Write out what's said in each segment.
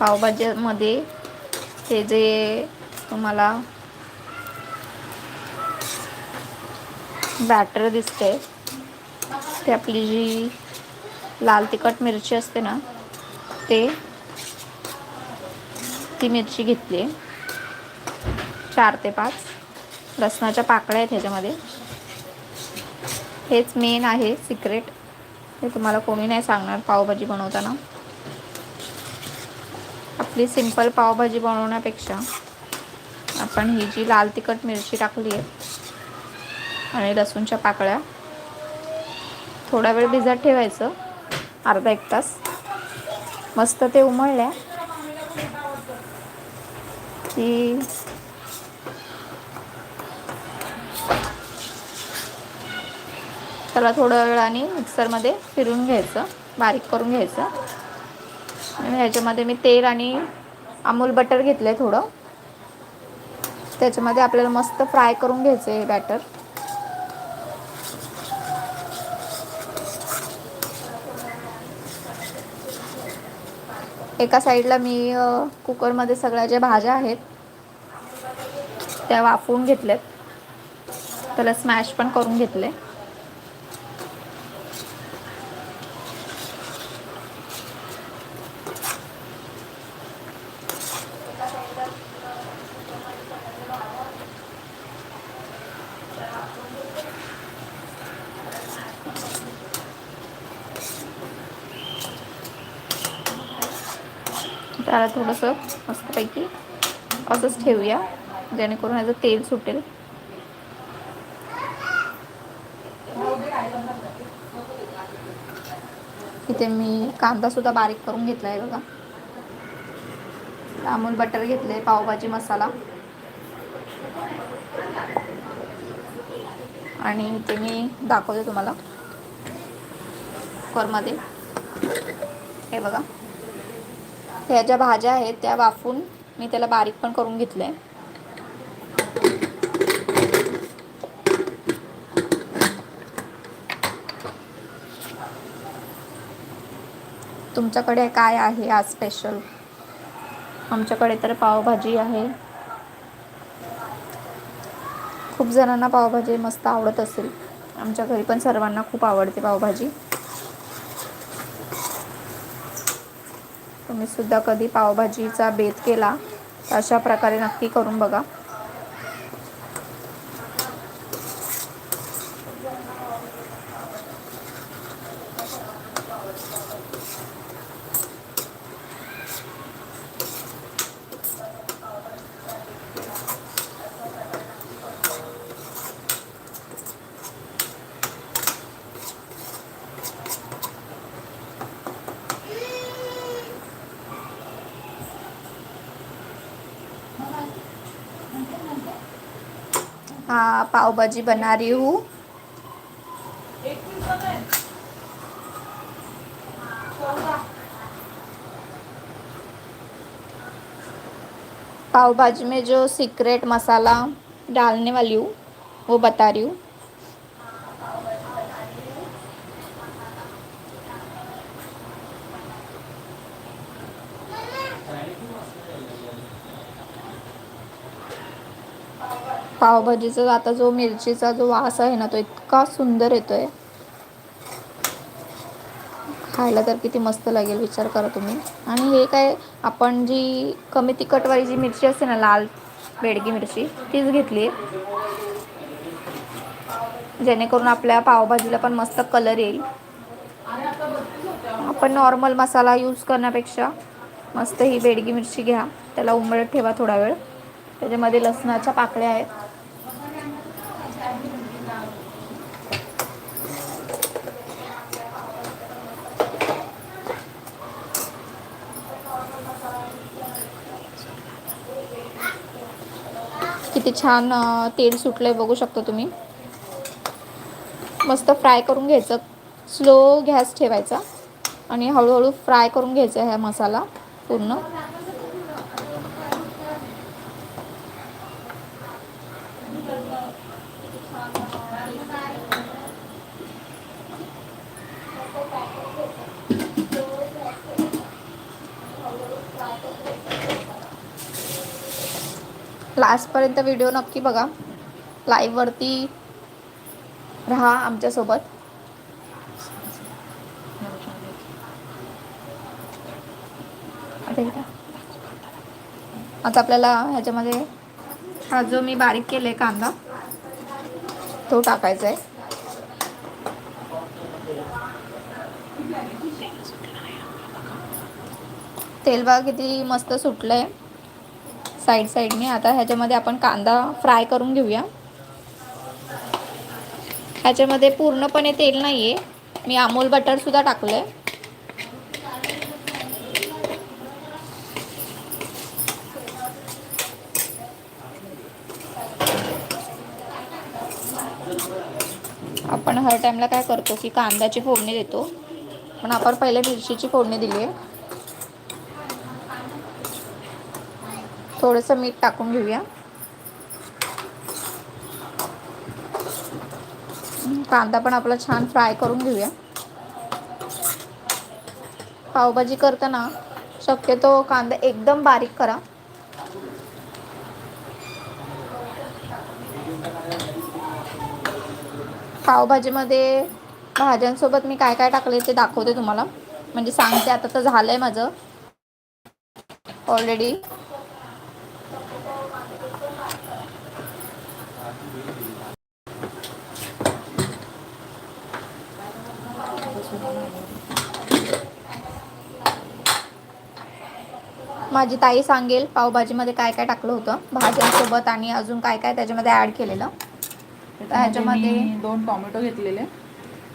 पावभाजीमध्ये हे जे तुम्हाला बॅटर दिसते ते आपली जी लाल तिखट मिरची असते ना ते ती मिरची घेतली. आहे चार ते पाच लसणाच्या पाकळ्या आहेत ह्याच्यामध्ये. हेच मेन आहे सिक्रेट हे तुम्हाला कोणी नाही सांगणार पावभाजी बनवताना. आपली सिंपल पावभाजी बनवण्यापेक्षा आपण ही जी लाल तिखट मिरची टाकली आहे आणि लसूणच्या पाकळ्या थोडा वेळ भिजत ठेवायचं अर्धा एक तास. मस्त ते उमळल्या की त्याला थोडा वेळाने मिक्सरमध्ये फिरून घ्यायचं बारीक करून घ्यायचं. आणि ह्याच्यामध्ये मी तेल आणि अमूल बटर घेतलं आहे थोडं. त्याच्यामध्ये आपल्याला मस्त फ्राय करून घ्यायचं आहे बॅटर. एका साईडला मी कुकरमध्ये सगळ्या ज्या भाज्या आहेत त्या वाफवून घेतल्यात. त्याला स्मॅश पण करून घेतले त्याला थोडंसं मस्तपैकी असंच ठेवूया जेणेकरून ह्याचं तेल सुटेल. इथे मी कांदासुद्धा बारीक करून घेतला आहे बघा. अमूल बटर घेतले पावभाजी मसाला. आणि इथे मी दाखवते तुम्हाला. कुकरमध्ये हे बघा. ह्या ज्या भाज्या आहेत त्या वाफून मी त्याला बारीक पण करून घेतलं आहे तुमच्याकडे काय आहे आज स्पेशल आमच्याकडे तर पावभाजी आहे. खूप जणांना पावभाजी मस्त आवडत असेल. आमच्या घरी पण सर्वांना खूप आवडते पावभाजी. तुम्ही सुद्धा कधी पावभाजीचा बेत केला तर अशा प्रकारे नक्की करून बघा. पाव भाजी बना रही हूँ। पाव भाजी में जो सीक्रेट मसाला डालने वाली हूँ, वो बता रही हूँ। पावभाजीचा आता जो मिरचीचा जो वास आहे ना तो इतका सुंदर येतोय. खायला तर किती मस्त लागेल विचार करा तुम्ही. आणि हे काय आपण जी कमी तिखटवाली जी मिरची असते ना लाल बेडगी मिरची तीच घेतली. आहे जेणेकरून आपल्या पावभाजीला पण मस्त कलर येईल. आपण नॉर्मल मसाला यूज करण्यापेक्षा मस्त ही बेडगी मिरची घ्या. त्याला उमळत ठेवा थोडा वेळ. त्याच्यामध्ये लसणाच्या पाकळ्या आहेत. किती छान तेल सुटलं आहे बघू शकता तुम्ही. मस्त फ्राय करून घ्यायचं. स्लो गॅस ठेवायचा. आणि हळूहळू फ्राय करून घ्यायचा हा मसाला पूर्ण. लास्टपर्यंत व्हिडिओ नक्की बघा. लाईव्हवरती राहा आमच्यासोबत आता आता आपल्याला ह्याच्यामध्ये हा जो मी बारीक केलाय कांदा तो टाकायचा आहे. तेल बघा किती मस्त सुटलंय. साईड साईडने. आता ह्याच्यामध्ये आपण कांदा फ्राय करून घेऊया. ह्याच्यामध्ये पूर्णपणे तेल नाही आहे मी अमोल बटरसुद्धा टाकलं आहे आपण हर टाईमला काय करतो की कांद्याची फोडणी देतो. पण आपण पहिले मिरचीची फोडणी दिली आहे थोडंसं मीठ टाकून घेऊया. कांदा पण आपला छान फ्राय करून घेऊया. पावभाजी करताना शक्यतो कांदा एकदम बारीक करा. पावभाजीमध्ये भाज्यांसोबत मी काय काय टाकले ते दाखवते तुम्हाला. म्हणजे सांगते आता तर झालंय माझं. ऑलरेडी माझी ताई सांगेल पावभाजीमध्ये काय काय टाकलं होतं भाज्यांसोबत आणि अजून काय काय त्याच्यामध्ये ॲड केलेलं. ह्याच्यामध्ये- दोन टोमॅटो घेतलेले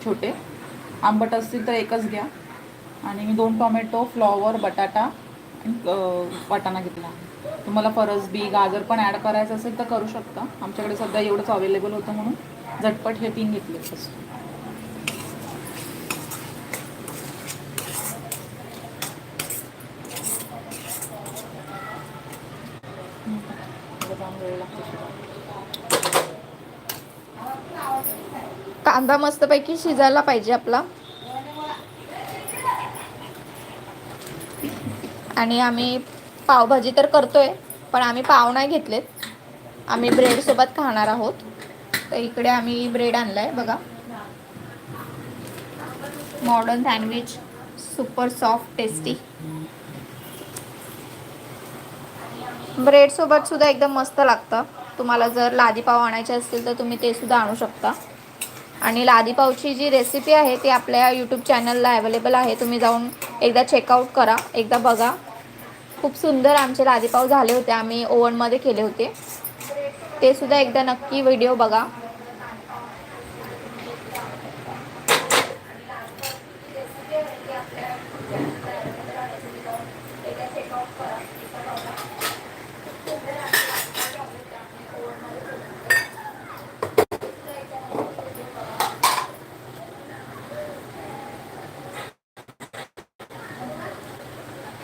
छोटे. आंबट असतील तर एकच घ्या. आणि मी दोन टोमॅटो फ्लॉवर बटाटा आणि वाटाणा घेतला. तुम्हाला फरसबी गाजर पण ॲड करायचं असेल तर करू शकता. आमच्याकडे सध्या एवढंच अवेलेबल होतं म्हणून. झटपट हे तीन घेतले बस. हम्म. थोडं जाम वेळ लागतो शिजायला. कांदा मस्तपैकी शिजायला पाहिजे आपला. आणि आम्ही पावभाजी तर करतोय पण आम्ही पाव नाही घेतलेत. आम्ही ब्रेडसोबत खाणार आहोत. तर इकडे आम्ही ब्रेड आणलाय बघा. Modern sandwich super soft tasty ब्रेडसोबत सुद्धा एकदम मस्त लागतं. तुम्हाला जर लादी पाव आणायचे असतील तर तुम्ही ते सुद्धा आणू शकता. आणि लादी पावची जी रेसिपी आहे ती आपल्या यूट्यूब चॅनलला अवेलेबल आहे. तुम्ही जाऊन एकदा चेकआउट करा एकदा बघा. खूप सुंदर आमचे लादीपाव झाले होते आम्ही ओव्हनमध्ये केले होते. ते सुद्धा एकदा नक्की व्हिडिओ बघा.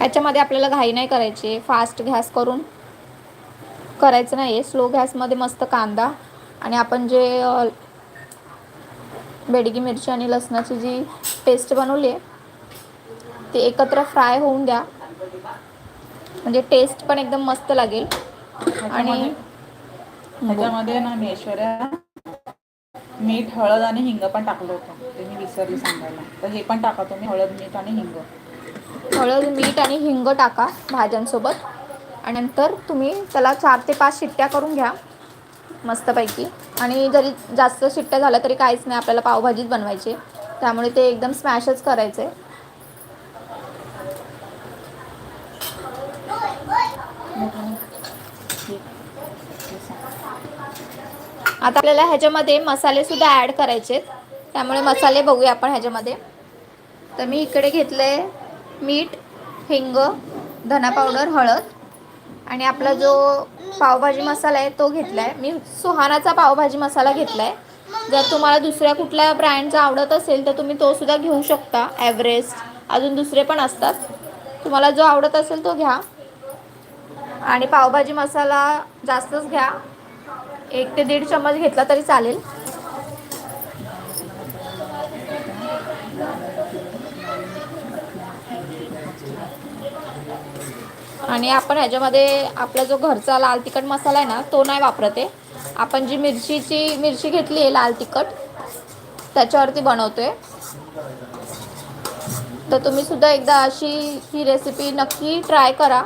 याच्यामध्ये आपल्याला घाई नाही करायची. फास्ट गॅस करून करायचं नाही आहे स्लो गॅसमध्ये मस्त कांदा आणि आपण जे बेडगी मिरची आणि लसणाची जी पेस्ट बनवली आहे ती एकत्र फ्राय होऊन द्या. म्हणजे टेस्ट पण एकदम मस्त लागेल. आणि त्याच्यामध्ये ना मी ऐश्वर्या मीठ हळद आणि हिंग पण टाकलं होतं. ते मी विसरली सांगायला. तर हे पण टाका तुम्ही हळद मीठ आणि हिंग. हळद मीठ आणि हिंग टाका भाज्यांसोबत. आणि नंतर तुम्ही त्याला चार ते पाच शिट्ट्या करून घ्या मस्तपैकी. आणि जरी जास्त शिट्ट्या झाल्या तरी काहीच नाही आपल्याला पावभाजीच बनवायची त्यामुळे ते एकदम स्मॅशच करायचं आहे आता आपल्याला ह्याच्यामध्ये मसाले सुद्धा ॲड करायचे आहेत त्यामुळे मसाले बघूया आपण ह्याच्यामध्ये. तर मी इकडे घेतले मीठ हिंग धना पावडर हळद आणि आपला जो पावभाजी मसाला आहे तो घेतला आहे मी सुहानाचा पावभाजी मसाला घेतला आहे जर तुम्हाला दुसऱ्या कुठल्या ब्रँडचा आवडत असेल तर तुम्ही तो सुद्धा घेऊ शकता. ॲव्हरेस्ट अजून दुसरे पण असतात. तुम्हाला जो आवडत असेल तो घ्या. आणि पावभाजी मसाला जास्तच घ्या. एक ते दीड चम्मच घेतला तरी चालेल. आणि आपण ह्याच्यामध्ये आपला जो घरचा लाल तिखट मसाला आहे ना तो नाही वापरत. आहे आपण जी मिरचीची मिरची घेतली आहे लाल तिखट त्याच्यावरती बनवतोय. तर तुम्ही सुद्धा एकदा अशी ही रेसिपी नक्की ट्राय करा.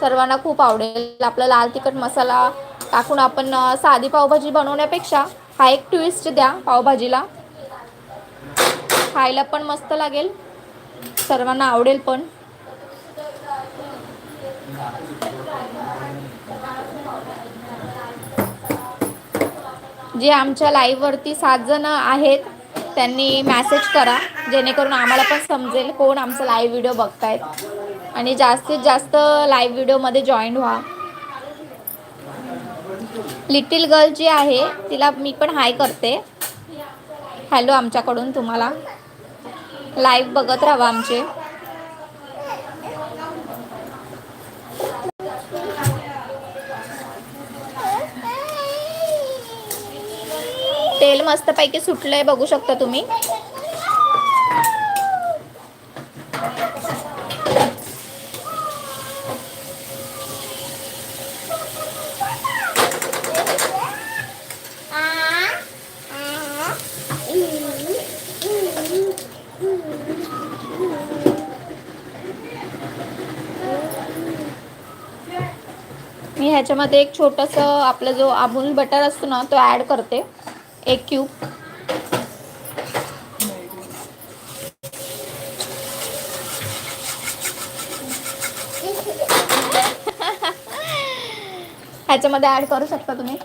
सर्वांना खूप आवडेल आपला लाल तिखट मसाला टाकून आपण साधी पावभाजी बनवण्यापेक्षा हा एक ट्विस्ट द्या पावभाजीला. खायला पण मस्त लागेल. सर्वांना आवडेल पण. जे आमच्या लाईव्हवरती सात जण आहेत त्यांनी मॅसेज करा. जेणेकरून आम्हाला पण समजेल कोण आमचा लाईव्ह व्हिडिओ बघतायत. आणि जास्तीत जास्त लाईव्ह व्हिडिओमध्ये जॉईन व्हा. लिटिल गर्ल जी आहे तिला मी पण हाय करते. हॅलो आमच्याकडून तुम्हाला. लाईव्ह बघत राहा आमचे. तेल मस्तपैकी सुटलंय बघू शकता तुम्ही. मी ह्याच्यामध्ये एक छोटंसं आपला जो अमूल बटर असतो ना तो ॲड करते. एक क्यूब ह्याच्यामध्ये ॲड करू शकता तुम्ही.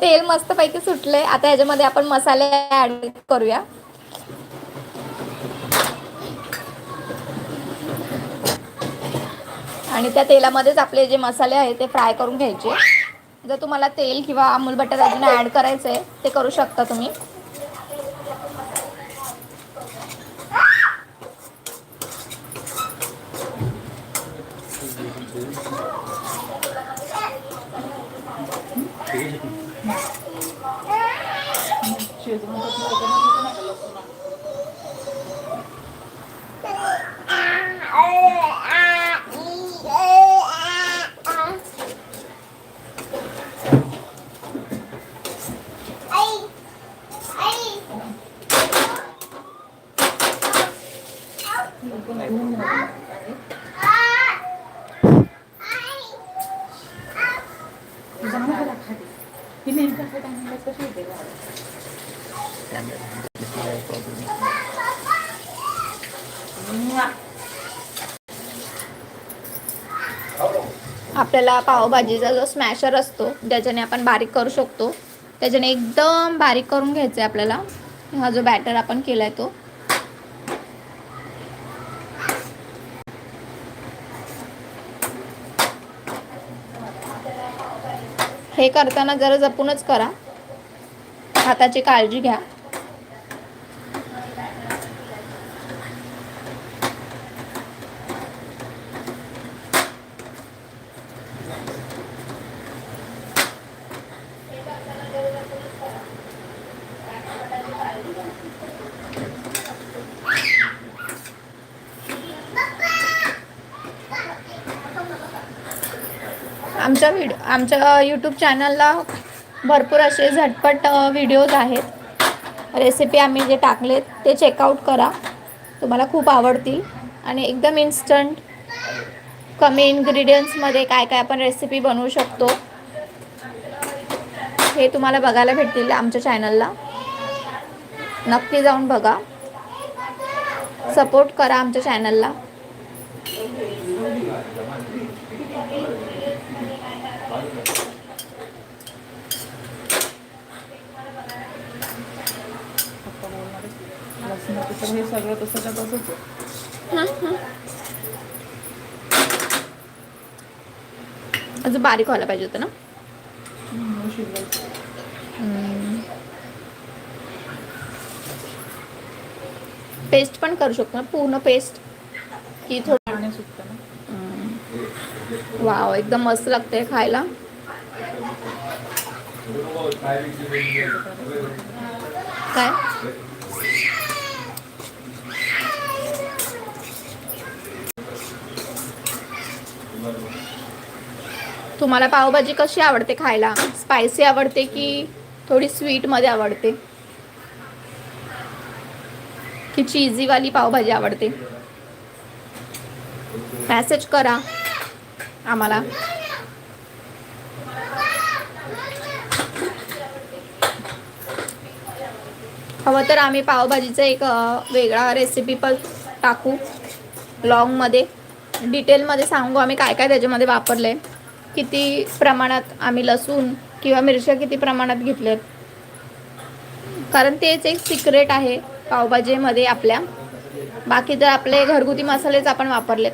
तेल मस्तपैकी सुटले आता ह्याच्यामध्ये आपण मसाले ॲड करूया. आणि त्या तेलामध्येच आपले जे मसाले आहेत ते फ्राय करून घ्यायचे. जर तुम्हाला तेल किंवा अमूल बटर अजून ॲड करायचं आहे ते करू शकता तुम्ही शेजवान चटणी वगैरे नाही का लसूण? तुझा मला बघा खाली. ती नेमकं असं टायमिंगला कशी येते गं? म्वा. आपल्याला पावभाजीचा जो स्मॅशर असतो ज्याच्याने आपण बारीक करू शकतो त्याच्याने एकदम बारीक करून घ्यायचं आहे आपल्याला. हा जो बॅटर आपण केला आहे तो. हे करताना जरा जपूनच करा. हाताची काळजी घ्या. आमच्या यूट्यूब चॅनलला भरपूर असे झटपट व्हिडिओज आहेत. रेसिपी आम्ही जे टाकलेत ते चेकआउट करा. तुम्हाला खूप आवडतील. आणि एकदम इन्स्टंट कमी इन्ग्रेडियंट्समध्ये काय काय आपण रेसिपी बनवू शकतो हे तुम्हाला बघायला भेटतील आमच्या चॅनलला नक्की जाऊन बघा. सपोर्ट करा आमच्या चॅनलला पप्पा बोलणारच. हे सगळं तसंच आहे. अजून बारीक व्हायला पाहिजे होतं ना. पेस्ट पण करू शकतो ना? पूर्ण पेस्ट? की थोडं पाणी सुटतं ना. वाव एकदम मस्त लागते खायला. काय? तुम्हाला पावभाजी कशी आवडते खायला? स्पायसी आवडते की थोडी स्वीटमध्ये आवडते? की चीझीवाली पावभाजी आवडते? मॅसेज करा आम्हाला. हवं तर आम्ही पावभाजीचा एक वेगळा रेसिपी पण टाकू. लॉंगमध्ये डिटेलमध्ये सांगू आम्ही काय काय त्याच्यामध्ये वापरले. किती प्रमाणात आम्ही लसूण किंवा मिरच्या किती प्रमाणात घेतल्यात. कारण तेच एक सिक्रेट आहे पावभाजीमध्ये आपल्या. बाकी तर आपले घरगुती मसालेच आपण वापरलेत.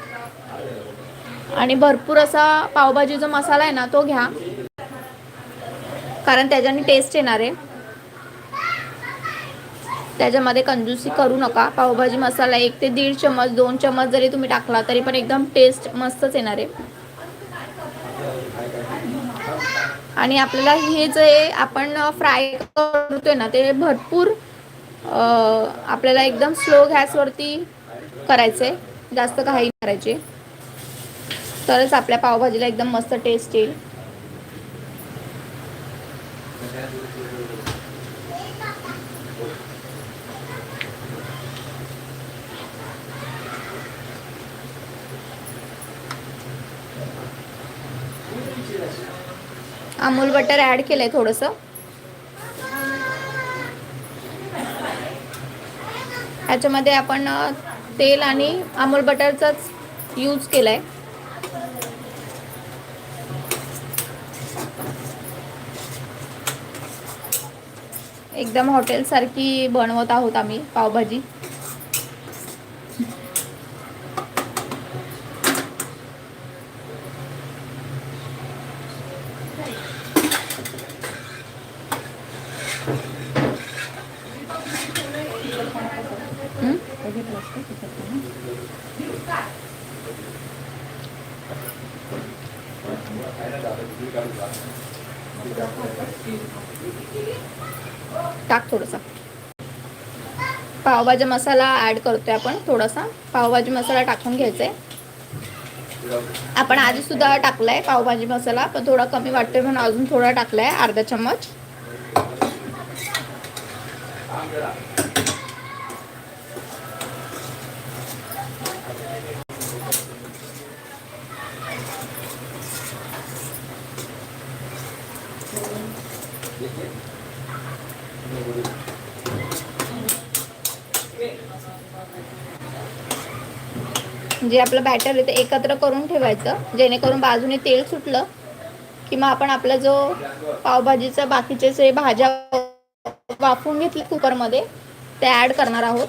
आणि भरपूर असा पावभाजी जो मसाला आहे ना तो घ्या. कारण त्याच्याने टेस्ट येणार आहे. त्याच्यामध्ये कंजूसी करू नका. पावभाजी मसाला एक ते दीड चमच दोन चमच जरी तुम्ही टाकला तरी पण एकदम टेस्ट मस्तच येणार आहे. आणि आपल्याला हे जे आपण फ्राय करतोय ना ते भरपूर आपल्याला एकदम स्लो गॅसवरती करायचे जास्त काही करायचे. तरच आपल्या पावभाजीला एकदम मस्त टेस्ट येईल. अमूल बटर ॲड केलंय थोडंसं. ह्याच्यामध्ये आपण तेल आणि अमूल बटरचाच यूज केलाय. एकदम हॉटेलसारखी बनवत आहोत आम्ही पावभाजी. टाक थोडंसं. पावभाजी मसाला ॲड करतोय आपण थोडासा. पावभाजी मसाला टाकून घ्यायचा आहे आपण आधी सुद्धा टाकलाय पावभाजी मसाला पण थोडा कमी वाटतोय म्हणून अजून थोडा टाकलाय अर्धा चम्मच. जे आपलं बॅटर आहे ते एकत्र करून ठेवायचं जेणेकरून बाजूने तेल सुटलं की मग आपण आपला जो पावभाजीचा बाकीचे जे भाज्या वाफवून घेतले कुकरमध्ये ते ॲड करणार आहोत.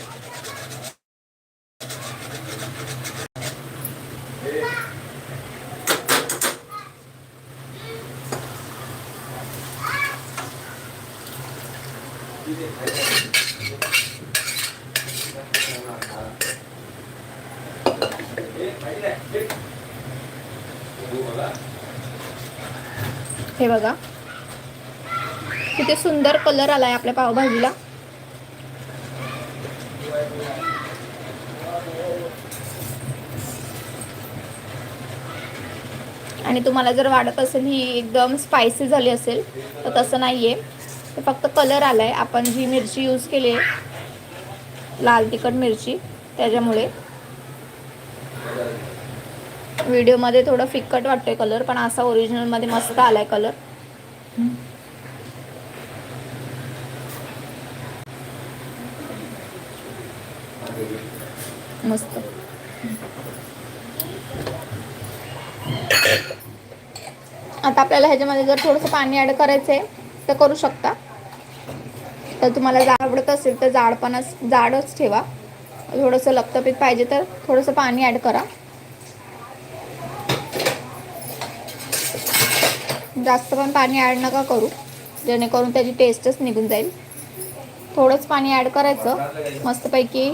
हे बघा. किती सुंदर कलर आला आहे आपल्या पावभाजीला. आणि तुम्हाला जर वाटत असेल ही एकदम स्पायसी झाली असेल तर तसं नाही आहे ते फक्त कलर आलाय. आपण जी मिरची यूज केली आहे लाल तिखट मिरची त्याच्यामुळे. व्हिडिओमध्ये थोडं फिक्कट वाटतोय कलर पण असा ओरिजिनलमध्ये मस्त आलाय कलर मस्त. आता आपल्याला ह्याच्यामध्ये जर थोडंसं पाणी ॲड करायचं आहे तर करू शकता. तर तुम्हाला जाड आवडत असेल तर जाडपणाच जाडच ठेवा. थोडंसं लपतपीत पाहिजे तर थोडंसं पाणी ॲड करा. जास्त पण पाणी ॲड नका करू. जेणेकरून त्याची टेस्टच निघून जाईल. थोडंच पाणी ॲड करायचं. मस्तपैकी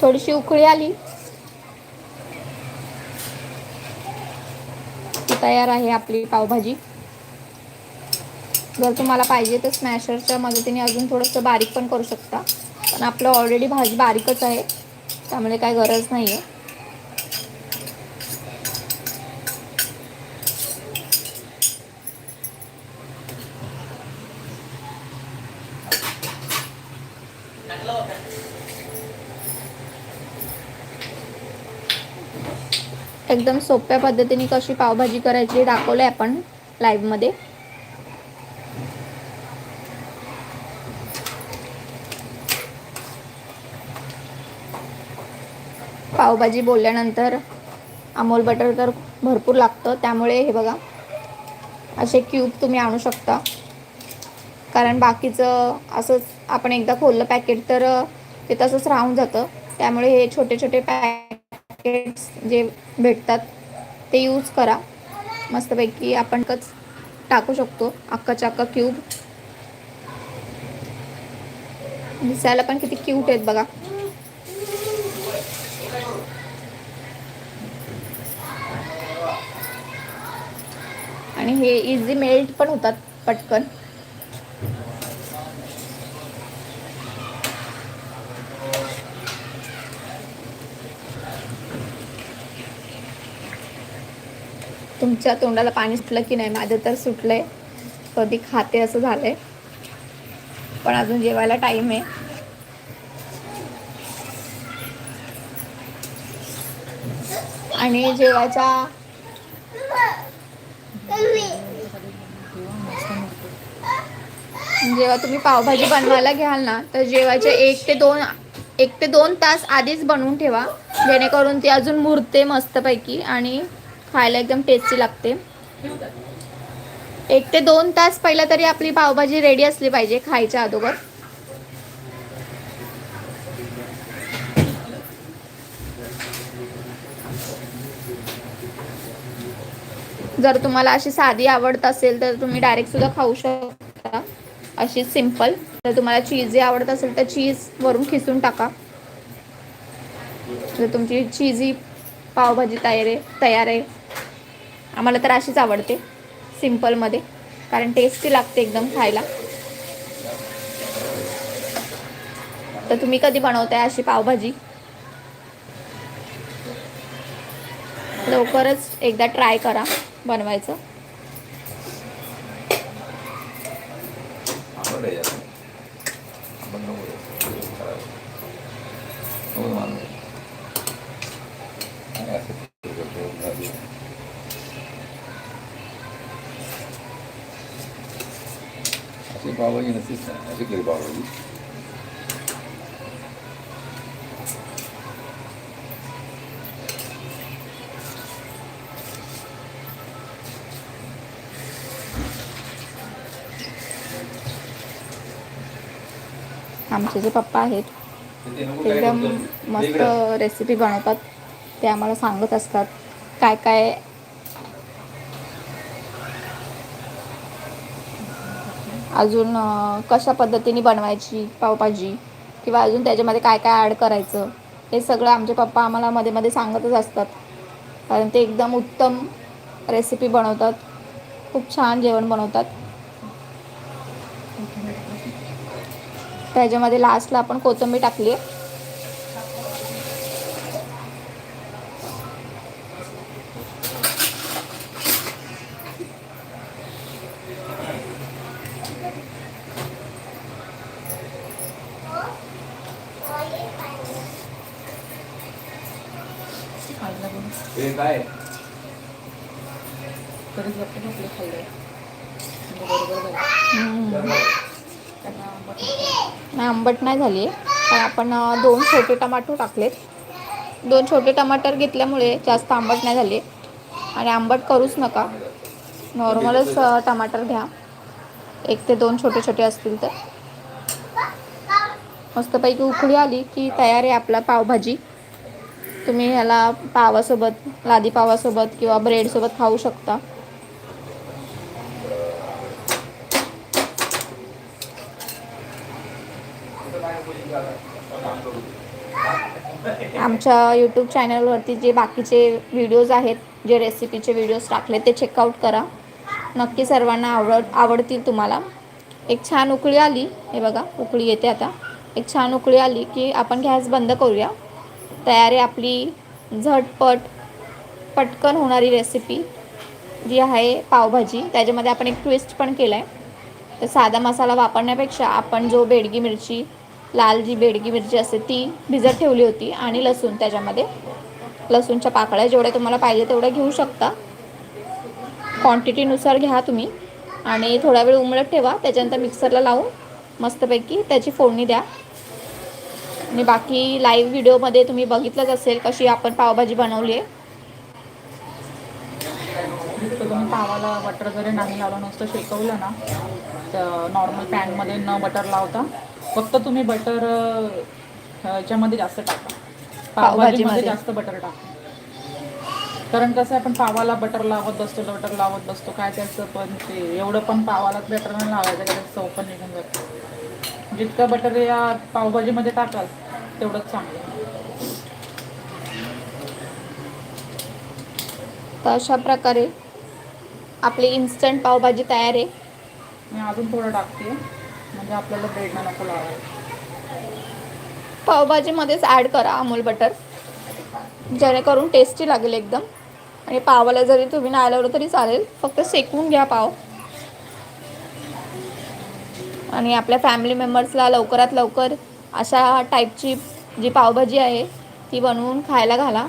थोडीशी उकळी आली. तयार आहे आपली पावभाजी. जर तुम्हाला पाहिजे तर स्मॅशरच्या मदतीने अजून थोडंसं बारीक पण करू शकता. पण आपलं ऑलरेडी भाजी बारीकच आहे. त्यामुळे काय गरज नाही आहे एकदम सोप्या पद्धतीने कशी पावभाजी करायची दाखवलं आहे आपण लाईव्हमध्ये पावभाजी बोलल्यानंतर अमोल बटर तर भरपूर लागतं त्यामुळे हे बघा असे क्यूब तुम्ही आणू शकता. कारण बाकीचं असंच आपण एकदा खोललं पॅकेट तर ते तसंच राहून जातं. त्यामुळे हे छोटे छोटे पॅक पॅकेट्स जे भेटतात ते यूज करा. मस्तपैकी आपण कच टाकू शकतो. अक्काच्या अक्का क्यूब दिसायला पण किती क्यूट आहेत बघा. आणि हे इझी मेल्ट पण होतात पटकन. तुमच्या तोंडाला पाणी सुटलं की नाही? माझं तर सुटलं आहे कधी खाते असं झालंय. पण अजून जेवायला टाइम आहे. आणि जेवायच्या जेव्हा तुम्ही पावभाजी बनवायला घ्याल ना तर जेवायचे एक ते दोन एक ते दोन तास आधीच बनवून ठेवा. जेणेकरून ती अजून मुरते मस्तपैकी. आणि खायला एकदम टेस्टी लागते. एक ते दोन तास पहिला तरी आपली पावभाजी रेडी असली पाहिजे खायच्या अगोदर. जर तुम्हाला अशी साधी आवडत असेल तर तुम्ही डायरेक्ट सुद्धा खाऊ शकता. अशी सिंपल जर तुम्हाला चीजी आवडत असेल तर चीज वरून खिसून टाका. जर तुमची चीजी पावभाजी तयार आहे तयार आहे आम्हाला तर अशीच आवडते सिम्पलमध्ये. कारण टेस्टी लागते एकदम खायला. तर तुम्ही कधी बनवताय अशी पावभाजी? लवकरच एकदा ट्राय करा बनवायचं आवड आहे यार. आपण नको करायला. नको मानू. काय असं करतो, भाजी. अशी पावभाजी नसतीच ना अशी केली पावभाजी आमचे जे पप्पा आहेत ते एकदम? मस्त. रेसिपी बनवतात ते आम्हाला सांगत असतात काय काय अजून कशा पद्धतीने बनवायची पावभाजी किंवा अजून त्याच्यामध्ये काय काय ॲड करायचं हे सगळं आमचे पप्पा आम्हाला मध्ये मध्ये सांगतच असतात. कारण ते एकदम उत्तम रेसिपी बनवतात. खूप छान जेवण बनवतात. त्याच्यामध्ये लास्टला आपण कोथिंबीर टाकली आहे खायला बघ. हे काय तरीच वाटतं ना आपलं खाल्लंय म्हणजे बरोबर झालं त्यांना आंबट नको. नाही आंबट नाही झाली आहे. पण आपण दोन छोटे टमाटो टाकलेत. दोन छोटे टमाटर घेतल्यामुळे जास्त आंबट नाही झाले. आणि आंबट करूच नका. नॉर्मलच टमाटर घ्या. एक ते दोन छोटे छोटे असतील तर. मस्तपैकी उकळी आली की तयार आहे आपला पावभाजी. तुम्ही ह्याला पावासोबत लादी पावासोबत किंवा ब्रेडसोबत खाऊ शकता. आमच्या यूट्यूब चॅनलवरती जे बाकीचे व्हिडिओज आहेत जे रेसिपीचे व्हिडिओज टाकले ते चेकआउट करा. नक्की सर्वांना आवड आवडतील तुम्हाला. एक छान उकळी आली हे बघा उकळी येते आता. एक छान उकळी आली की आपण गॅस बंद करूया. तयारी आपली झटपट पटकन होणारी रेसिपी जी आहे पावभाजी. त्याच्यामध्ये आपण एक ट्विस्ट पण केला आहे तर साधा मसाला वापरण्यापेक्षा आपण जो बेडगी मिरची लाल जी बेडगी मिरची असते ती भिजत ठेवली होती आणि लसूण त्याच्यामध्ये. लसूणच्या पाकळ्या जेवढ्या तुम्हाला पाहिजे तेवढ्या घेऊ शकता. क्वांटिटीनुसार घ्या तुम्ही आणि थोडा वेळ उमळत ठेवा त्याच्यानंतर मिक्सरला लावून मस्तपैकी त्याची फोडणी द्या. आणि बाकी लाईव्ह व्हिडिओमध्ये तुम्ही बघितलंच असेल कशी आपण पावभाजी बनवली आहे. तुम्ही पावाला बटर जरी नाही लावलं नुसतं शेकवलं ना तर नॉर्मल पॅनमध्ये न बटर लावता फक्त तुम्ही बटर ह्याच्यामध्ये जास्त टाका. पावभाजीमध्ये. जास्त बटर टाका. कारण कसं आपण पावाला बटर लावत बसतो बटर लावत बसतो काय त्याचं पण ते एवढं पण पावाला बटर नाही लावायचं का त्याचं चव पण निघून जातं. जितकं बटर या पावभाजीमध्ये टाकाल तेवढंच चांगलं. तर अशा प्रकारे आपली इन्स्टंट पावभाजी तयार आहे. मी अजून थोडं टाकते. म्हणजे आपल्याला ब्रेडला नको लावायला पावभाजीमध्येच ॲड करा अमूल बटर जेणेकरून टेस्टी लागेल एकदम. आणि पावाला जरी तुम्ही नाही लावलं तरी चालेल. फक्त सेकून घ्या पाव. आणि आपल्या फॅमिली मेंबर्सला लवकरात लवकर अशा टाईपची जी पावभाजी आहे ती बनवून खायला घाला.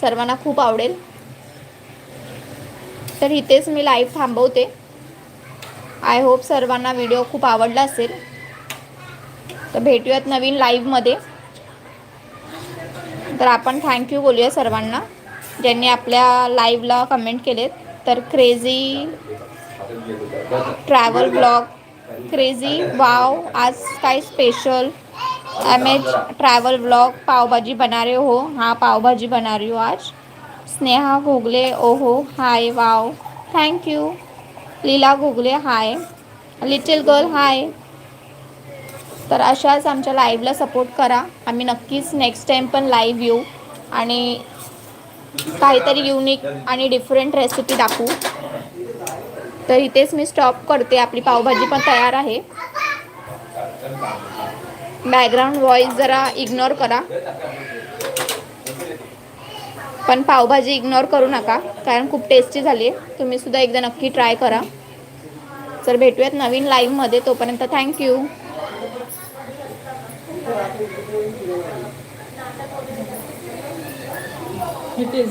सर्वांना खूप आवडेल. तर इथेच मी लाईव्ह थांबवते. आय होप सर्वांना व्हिडिओ खूप आवडला असेल. तर भेटूयात नवीन लाईव्हमध्ये तर आपण थँक्यू बोलूया सर्वांना ज्यांनी आपल्या लाईव्हला कमेंट केलेत. तर crazy travel blog crazy wow आज काय special M H travel blog pav bhaji बना रहे हो हा पावभाजी बना रही हो आज. स्नेहा घोगले ओहो hi wow thank you Leela Ghogale hi. Little girl hi. तर अशाच आमच्या लाईव्हला सपोर्ट करा. आम्ही नक्कीच नेक्स्ट टाईम पण लाईव्ह येऊ. आणि काहीतरी युनिक आणि डिफरंट रेसिपी दाखवू. तर इथेच मी स्टॉप करते. आपली पावभाजी पण तयार आहे. बॅकग्राऊंड व्हॉईस जरा इग्नोर करा. पण पावभाजी इग्नोर करू नका कारण खूप टेस्टी झाली आहे तुम्ही सुद्धा एकदा नक्की ट्राय करा. तर भेटूयात नवीन लाईव्हमध्ये तोपर्यंत थँक्यू It is